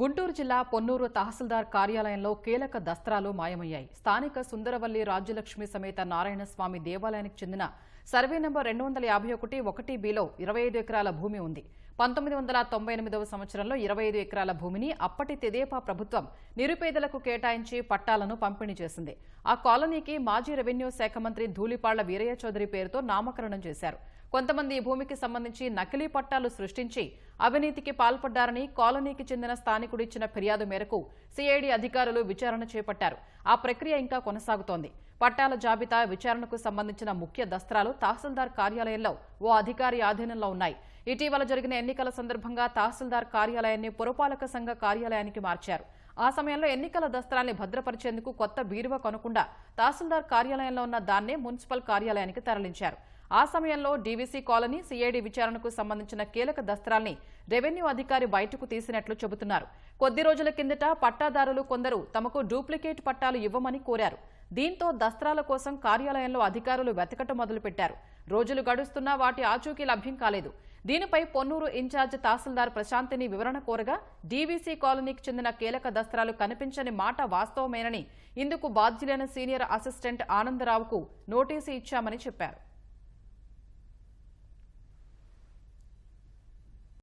గుంటూరు జిల్లా పొన్నూరు తహసీల్దార్ కార్యాలయంలో కీలక దస్త్రాలు మాయమయ్యాయి. స్థానిక సుందరవల్లి రాజ్యలక్ష్మి సమేత నారాయణస్వామి దేవాలయానికి చెందిన సర్వే నంబర్ రెండు వందల యాభై ఒకటి ఒకటి బిలో ఇరవై ఐదు ఎకరాల భూమి ఉంది. పంతొమ్మిది వందల తొంభై ఎనిమిదవ సంవత్సరంలో ఇరవై ఐదు ఎకరాల భూమిని అప్పటి తెదేపా ప్రభుత్వం నిరుపేదలకు కేటాయించి పట్టాలను పంపిణీ చేసింది. ఆ కాలనీకి మాజీ రెవెన్యూ శాఖ మంత్రి ధూళిపాళ్ళ వీరయ్య చౌదరి పేరుతో నామకరణం చేశారు. కొంతమంది ఈ భూమికి సంబంధించి నకిలీ పట్టాలు సృష్టించి అవినీతికి పాల్పడ్డారని కాలనీకి చెందిన స్థానికుడు ఇచ్చిన ఫిర్యాదు మేరకు సిఐడి అధికారులు విచారణ చేపట్టారు. ఆ ప్రక్రియ ఇంకా కొనసాగుతోంది. పట్టాల జాబితా విచారణకు సంబంధించిన ముఖ్య దస్త్రాలు తహసీల్దార్ కార్యాలయంలో ఓ అధికారి ఆధీనంలో ఉన్నాయి. ఇటీవల జరిగిన ఎన్నికల సందర్భంగా తహసీల్దార్ కార్యాలయాన్ని పురపాలక సంఘ కార్యాలయానికి మార్చారు. ఆ సమయంలో ఎన్నికల దస్త్రాల్ని భద్రపరిచేందుకు కొత్త బీరువ కొనకుండా తహసీల్దార్ కార్యాలయంలో ఉన్న దాన్నే మున్సిపల్ కార్యాలయానికి తరలించారు. ఆ సమయంలో డీవీసీ కాలనీ సీఐడి విచారణకు సంబంధించిన కీలక దస్త్రాల్ని రెవెన్యూ అధికారి బయటకు తీసినట్లు చెబుతున్నారు. కొద్ది రోజుల కిందట పట్టాదారులు కొందరు తమకు డూప్లికేట్ పట్టాలు ఇవ్వమని కోరారు. దీంతో దస్త్రాల కోసం కార్యాలయంలో అధికారులు వెతకటం మొదలుపెట్టారు. రోజులు గడుస్తున్నా వాటి ఆచూకీ లభ్యం కాలేదు. దీనిపై పొన్నూరు ఇన్ఛార్జ్ తహసీల్దార్ ప్రశాంతిని వివరణ కోరగా డీవీసీ కాలనీకి చెందిన కీలక దస్త్రాలు కనిపించని మాట వాస్తవమేనని ఇందుకు బాధ్యులైన సీనియర్ అసిస్టెంట్ ఆనందరావుకు నోటీసు ఇచ్చామని చెప్పారు.